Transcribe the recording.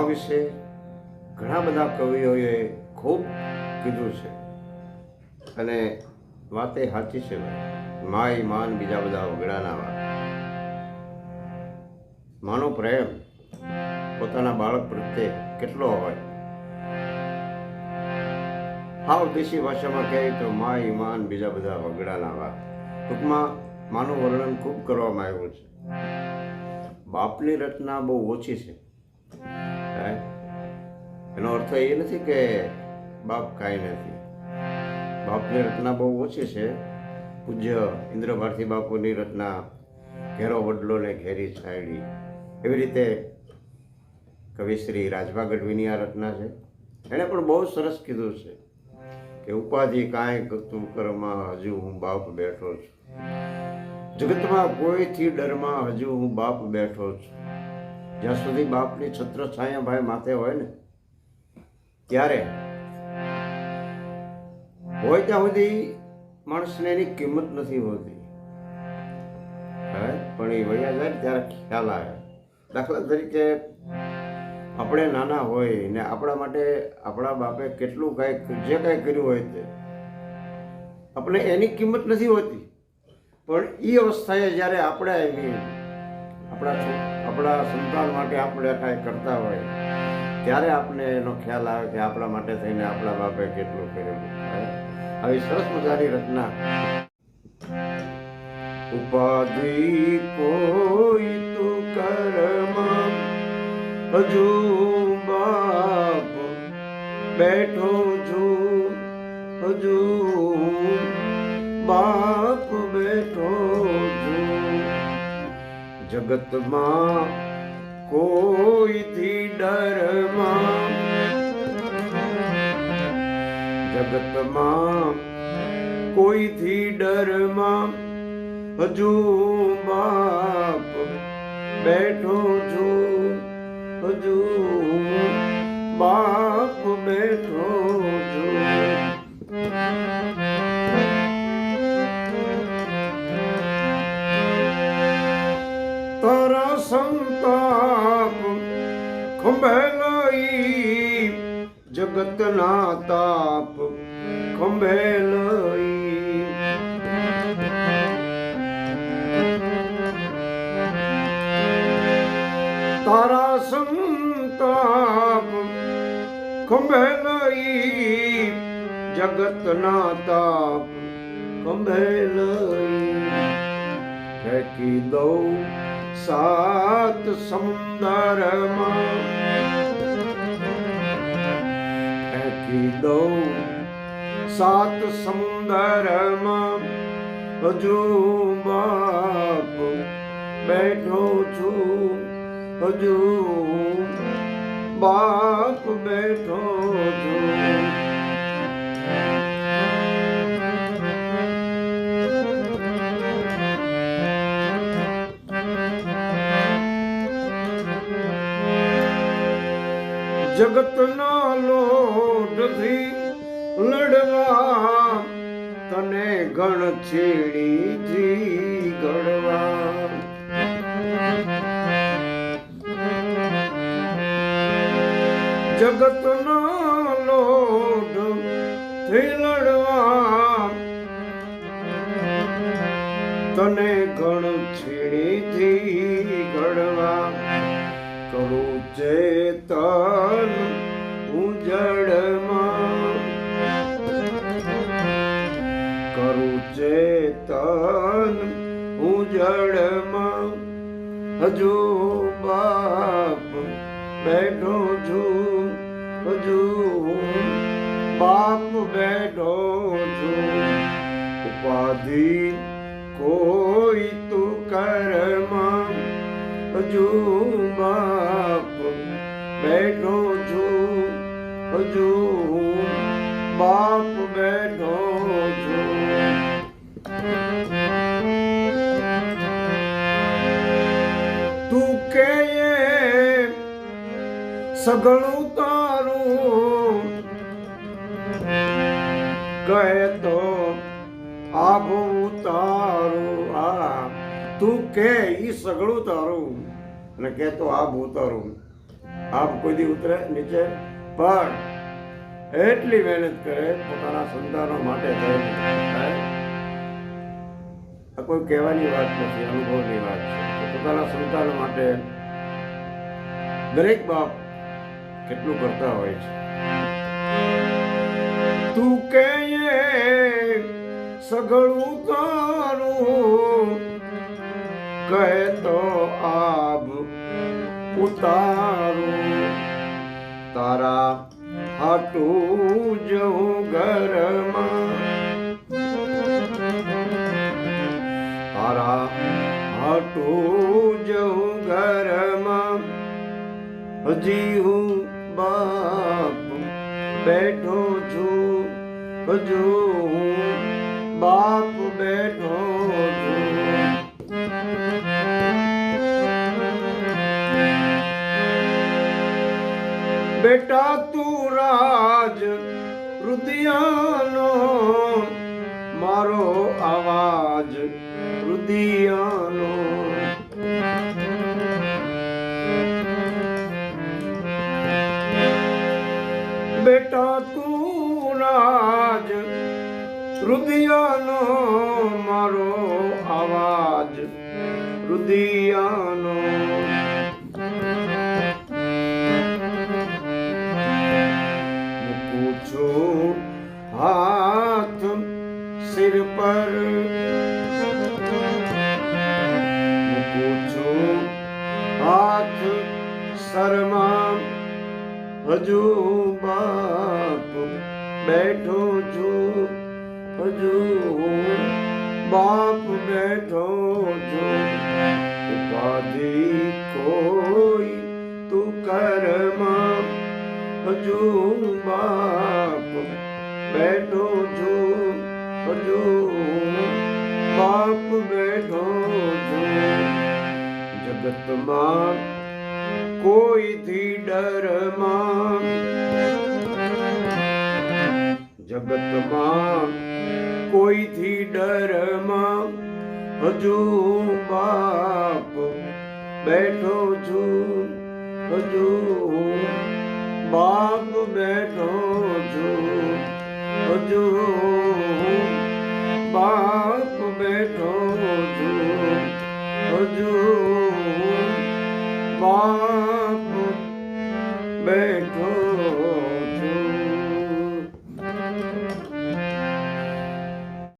મા વિશે ઘણા બધા કવિઓએ ખૂબ કીધું છે. અને વાતે સાચી છે માય માન બીજા બધા વગડાના વાત. માનો પ્રેમ પોતાના બાળક પ્રત્યે કેટલો હોય? હાવ દેશી ભાષામાં કહે તો માય ઈમાન બીજા બધા વગડાના વાત. ટૂંકમાં માનું વર્ણન ખૂબ કરવામાં આવ્યું છે. બાપની રચના બહુ ઓછી છે? એનો અર્થ એ નથી કે બાપ કાંઈ નથી. બાપની રચના બહુ ઓછી છે. પૂજ્ય ઇન્દ્ર ભારતી બાપુની રચના ઘેરો વડલો ને ઘેરી છાયડી. એવી રીતે કવિશ્રી રાજભા ગઢવીની આ રચના છે. એણે પણ બહુ સરસ કીધું છે કે ઉપાધિ કાંઈ ગતું કરમાં હજુ હું બાપ બેઠો છું. જગતમાં કોઈથી ડરમાં હજુ હું બાપ બેઠો છું. જ્યાં સુધી બાપની છત્ર છાયા ભાઈ માથે હોય ને ત્યારે હોય ત્યાં સુધી માણસને એની કિંમત નથી હોતી. પણ એ વયા જાય ત્યારે ખ્યાલ આવે. દાખલા તરીકે આપણે નાના હોય ને આપણા માટે આપણા બાપે કેટલું કાંઈક, જે કાંઈ કર્યું હોય તે, આપણે એની કિંમત નથી હોતી. પણ એ અવસ્થાએ જ્યારે આપણે આવી આપણા આપણા સંતાન માટે આપણે કાંઈ કરતા હોય ત્યારે આપણે એનો ખ્યાલ આવે કે આપણા માટે થઈને આપણા બાપે કેટલું કર્યું આવી સરસ મજાની રચના. ઉપાધિ કોઈ તું કર્મ, હજુ બાપ બેઠો છું, હજુ બાપ બેઠો છું. જગતમાં કોઈથી ડરમાં? જગતમાં કોઈથી ડરમાં? હજુ બાપ બેઠો છું. હજુ બાપ બેઠો છું. ਤਰਾ ਸੰਤਾਪ ਖੰਭੇ ਲਈ, ਜਗਤ ਨਾ ਤਾਪ, ਖੰਭੇ ਲਈ। ਤਾਰਾ ਸੰਤਾਪ ਖੰਭੇ ਲਈ, ਜਗਤ ਨਾ ਤਾਪ, ਖੰਭੇ ਲਈ। ਕਹਿ ਕੀ ਦਉ ફેંકી દઉં સાત સમુદરમાં ફેંકી દઉં સાત સમુદરમાં હજુ બાપ બેઠો છું હજુ બાપ બેઠો છું જગતના લોટથી લડવા તને ગણ છેડીથી ઘડવા જગતના લોટથી લડવા તને ગણ છેડીથી ઘડવા કરું ચેતન ઉજળમાં. કરું ચેતન ઉજળમાં. હજુ બાપ બેઠો છું, હજુ બાપ બેઠો છું. ઉપાધિ કોઈ તું કર્મ હજુ બાપ બેઠો છું, હજુ બાપ બેઠો તું કે સગળું તારું? કહે તો આભું તારું આ તું કે ઈ સગળું તારું? અને કે તો આભું તારું આપ કોઈ ઉતરે નીચે. પણ એટલી મહેનત કરે, પોતાના સંતાનો માટે આ કોઈ કહેવાની વાત નથી, અનુભવની વાત છે પોતાના સંતાનો માટે દરેક બાપ કેટલું કરતા હોય છે. તું કે સઘળું તારું. કહે તો આબ ઉતારું. તારા હટું જવું ઘરમાં. તારા હટું જવું ઘરમાં. હજી હું બાપ બેઠો છું. હજુ હું બાપ બેઠો બેટા તું રાજ રુદિયાનો મારો આવાજ રુદિયાનો. બેટા તું રાજ રુદિયાનો મારો આવાજ રુદિયાનો. પર મૂકું છું હાથ શરમા હજુ બાપ બેઠો છું હજુ બાપ બેઠો છું ઉપાધિ કોઈ તું કરમાં હજુ બાપ બેઠો બાપ બેઠો છું જગતમાં કોઈથી ડરમાં જગતમાં કોઈથી ડરમાં હજુ બાપ બેઠો છું, હજુ બાપ બેઠો છું, હજુ